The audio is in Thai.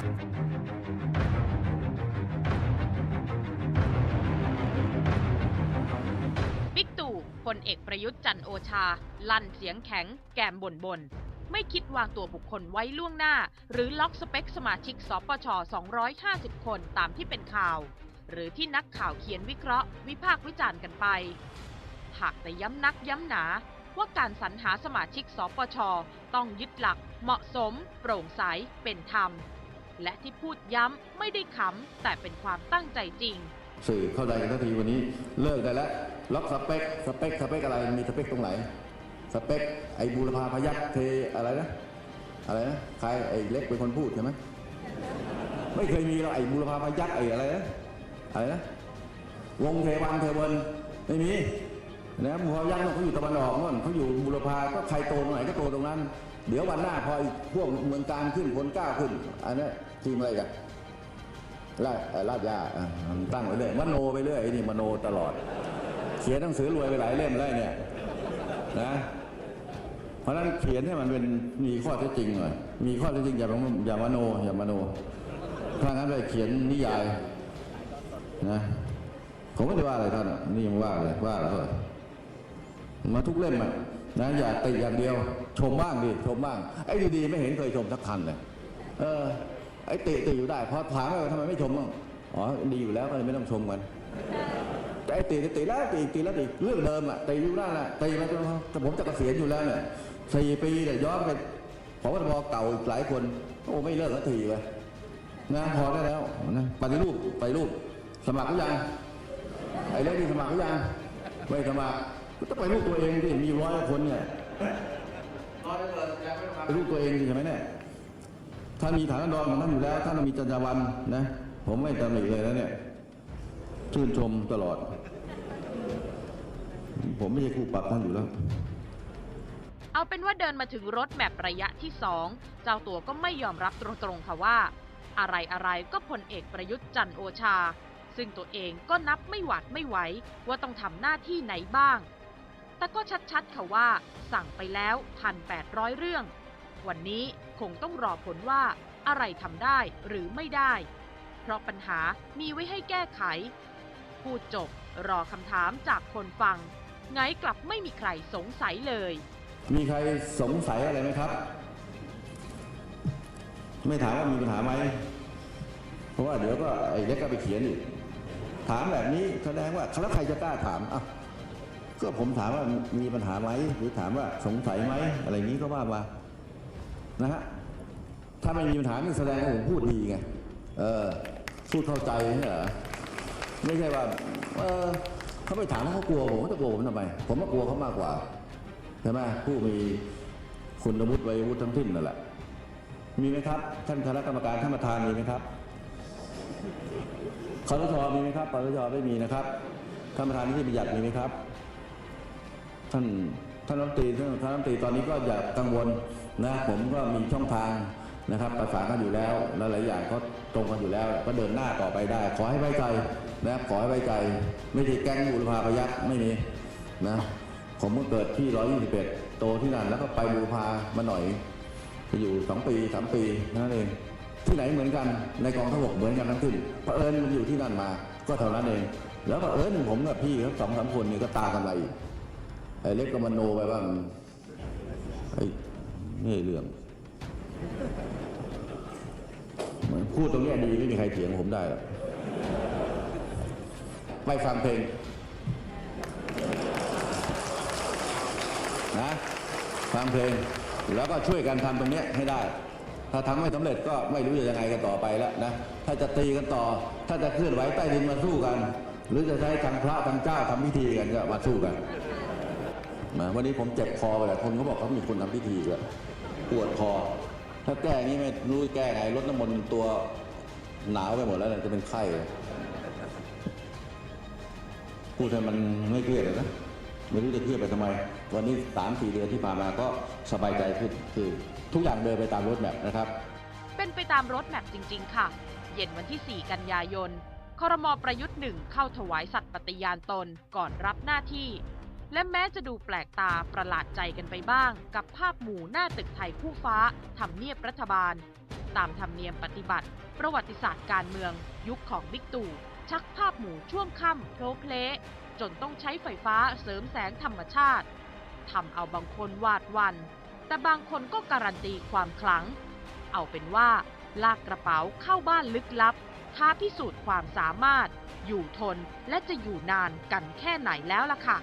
บิ๊กตู่พลเอกประยุทธ์จันโอชา ลั่นเสียงแข็ง แกมบ่นบน ไม่คิดวางตัวบุคคลไว้ล่วงหน้า หรือล็อกสเปคสมาชิกสปช 250 คนตามที่เป็นข่าว หรือที่นักข่าวเขียนวิเคราะห์ วิพากษ์วิจารณ์กันไป หากแต่ย้ำนักย้ำหนาว่าการสรรหาสมาชิกสปช ต้องยึดหลักเหมาะสม โปร่งใสเป็นธรรม และที่พูดย้ำไม่ได้ขำแต่เป็นความตั้งใจจริง สื่อเข้าใจกันทันทีวันนี้เลิกได้แล้วล็อกสเปคสเปคสเปคอะไรมีสเปคตรงไหน สเปคไอ้บูรพาพยัคฆ์เทอะไรนะอะไรนะใครไอ้เล็กเป็นคนพูดใช่ไหมไม่เคยมีหรอกไอ้บูรพาพยัคฆ์ไอ้อะไรนะอะไรนะวงเทวันเทวันไม่มีนะบูรพาพยัคฆ์เขาอยู่ตะวันออกนู่นเขาอยู่บูรพาก็ใครโตตรงไหนก็โตตรงนั้น เดี๋ยววันหน้าพอพวกเมืองการขึ้นคนก้าขึ้น อันนี้ทีมอะไรกันลาดลาดยาตั้งไว้เรื่อยมโนไปเรื่อยไอ้นี่มโนตลอดเขียนหนังสือรวยไปหลายเล่มแล้วเนี่ยนะเพราะนั้นเขียนให้มันเป็นมีข้อเท็จจริงหน่อยมีข้อเท็จจริงอย่ามอย่ามโนอย่ามโนถ้างั้นไปเขียนนิยายนะผมไม่ได้ว่าอะไรท่านนี่ยังว่าเลยว่าแล้วมาทุกเล่มอะนะอย่าติดอย่างเดียว ชมบ้างดิชมบ้างไอ้ดีๆไม่เห็นเคยชมสักคันเลยเออไอ้ติติอยู่ได้พอถามว่าทำไมไม่ชมบ้างอ๋อดีอยู่แล้วก็เลยไม่ต้องชมกันไอ้ติติติแล้วติติแล้วติเรื่องเดิมอะติอยู่นั่นแหละติมาจนแต่ผมจะเกษียณอยู่แล้วเนี่ยสี่ปีเนี่ยย้อนไปพบทบเก่าอีกหลายคนโอ้ไม่เลิกสักทีเลยนะพอได้แล้วนะปฏิรูปไปฏิรูป สมัครหรือยังไอ้เรื่องที่สมัครหรือยังไม่สมัครก็ต้องไปรูปตัวเองที่มีร้อยคนเนี่ย ไปรูปตัวเองสิใช่ไหมเนี่ยท่านมีฐานะดอนของท่านอยู่แล้ว ท่านมีจรรยาบรรณนะ ผมไม่ตำหนิเลยนะเนี่ย ชื่นชมตลอด ผมไม่ใช่คู่ปรับท่านอยู่แล้ว เอาเป็นว่าเดินมาถึงรถแมประยะที่สองเจ้าตัวก็ไม่ยอมรับตรงๆค่ะว่า อะไรอะไรก็พลเอกประยุทธ์จันโอชา ซึ่งตัวเองก็นับไม่หวาดไม่ไหวว่าต้องทำหน้าที่ไหนบ้าง แต่ก็ชัดๆค่ะว่าสั่งไปแล้วพันแปดร้อยเรื่อง วันนี้คงต้องรอผลว่าอะไรทำได้หรือไม่ได้ เพราะปัญหามีไว้ให้แก้ไข พูดจบรอคำถามจากคนฟัง ไงกลับไม่มีใครสงสัยเลย มีใครสงสัยอะไรไหมครับ ไม่ถามว่ามีปัญหาไหม เพราะว่าเดี๋ยวก็ไอ้เล็กก็ไปเขียนอีกถามแบบนี้แสดงว่าแล้วใครจะกล้าถามอะ ก็ผมถามว่ามีปัญหาไหมหรือถามว่าสงสัยไหมอะไรอย่างนี้ก็ว่ามานะฮะถ้าไม่มีปัญหานี่แสดงว่าผมพูดดีไงเออพูดเข้าใจใช่เหรอไม่ใช่ว่าเออเขาไปถามเขากลัวผมเขาจะกลัวผมทำไมผมก็กลัวเขามากกว่าใช่ไหมผู้มีคุณวุฒิวัยวุฒิทั้งสิ้นนั่นแหละ มีไหมครับ ท่านคณะกรรมการท่านประธานมีไหมครับคอรชมีไหมครับคอรชไม่มีนะครับท่านประธานนิติบัญญัติมีไหมครับ ท่านท่านรัฐมนตรีท่านนรัฐมนตรีตอนนี้ก็อย่ากังวลนะผมก็มีช่องทางนะครับประสานกันอยู่แล้วและหลายอย่างก็ตรงกันอยู่แล้ว ก็เดินหน้าต่อไปได้ ขอให้ไว้ใจนะครับขอให้ไว้ใจ ไม่ใช่แก๊งบุรพาพยักไม่มีนะผมก็เกิดที่ 121 โตที่นั่นแล้วก็ไปบูรพามาหน่อยไปอยู่ 2 ปี 3 ปีนั่นเองที่ไหนเหมือนกันในกองทัพบกเหมือนกันทั้งสิ้นเผอิญมันอยู่ที่นั่นมา ก็เท่านั้นเอง แล้วเผอิญผมกับพี่ครับสองสามคนนี่ก็ตากันไรอีก ไอ้เล็กก็มโนไปว่ามันไอ้นี่เรื่องเหมือนพูดตรงเนี้ยดีไม่มีใครเถียงผมได้หรอกไปฟังเพลงนะฟังเพลงแล้วก็ช่วยกันทำตรงเนี้ยให้ได้ ถ้าทำไม่สำเร็จก็ไม่รู้จะยังไงกันต่อไปแล้วนะถ้าจะตีกันต่อ ถ้าจะเคลื่อนไหวใต้ดินมาสู้กัน หรือจะใช้ทางพระทางเจ้าทำพิธีกันก็มาสู้กัน นะวันนี้ผมเจ็บคอไปแล้วคนเขาบอกเขามีคนทำพิธีด้วยปวดคอ ถ้าแก้อย่นี้ไม่รู้จะแก้ไงรถน้ำมนต์ตัวหนาวไปหมดแล้วจะเป็นไข้พูดให้มันไม่เครียดนะไม่รู้จะเครียดไปทำไม วันนี้สามสี่เดือนที่ผ่านมาก็สบายใจขึ้นคือ ทุกอย่างเดินไปตามรถแมพนะครับ เป็นไปตามรถแมพจริง ๆ ค่ะ เย็นวันที่ 4 กันยายนครมประยุทธ์หนึ่งเข้าถวายสัตย์ปฏิญาณตนก่อนรับหน้าที่ และแม้จะดูแปลกตาประหลาดใจกันไปบ้าง กับภาพหมู่หน้าตึกไทยคู่ฟ้าทำเนียบรัฐบาล ตามธรรมเนียมปฏิบัติ ประวัติศาสตร์การเมือง ยุคของบิ๊กตู่ชักภาพหมู่ช่วงค่ำโพลเพลจนต้องใช้ไฟฟ้าเสริมแสงธรรมชาติทำเอาบางคนวาดวัน แต่บางคนก็การันตีความขลัง เอาเป็นว่าลากกระเป๋าเข้าบ้านลึกลับ ท้าพิสูจน์ความสามารถ อยู่ทนและจะอยู่นานกันแค่ไหนแล้วล่ะค่ะ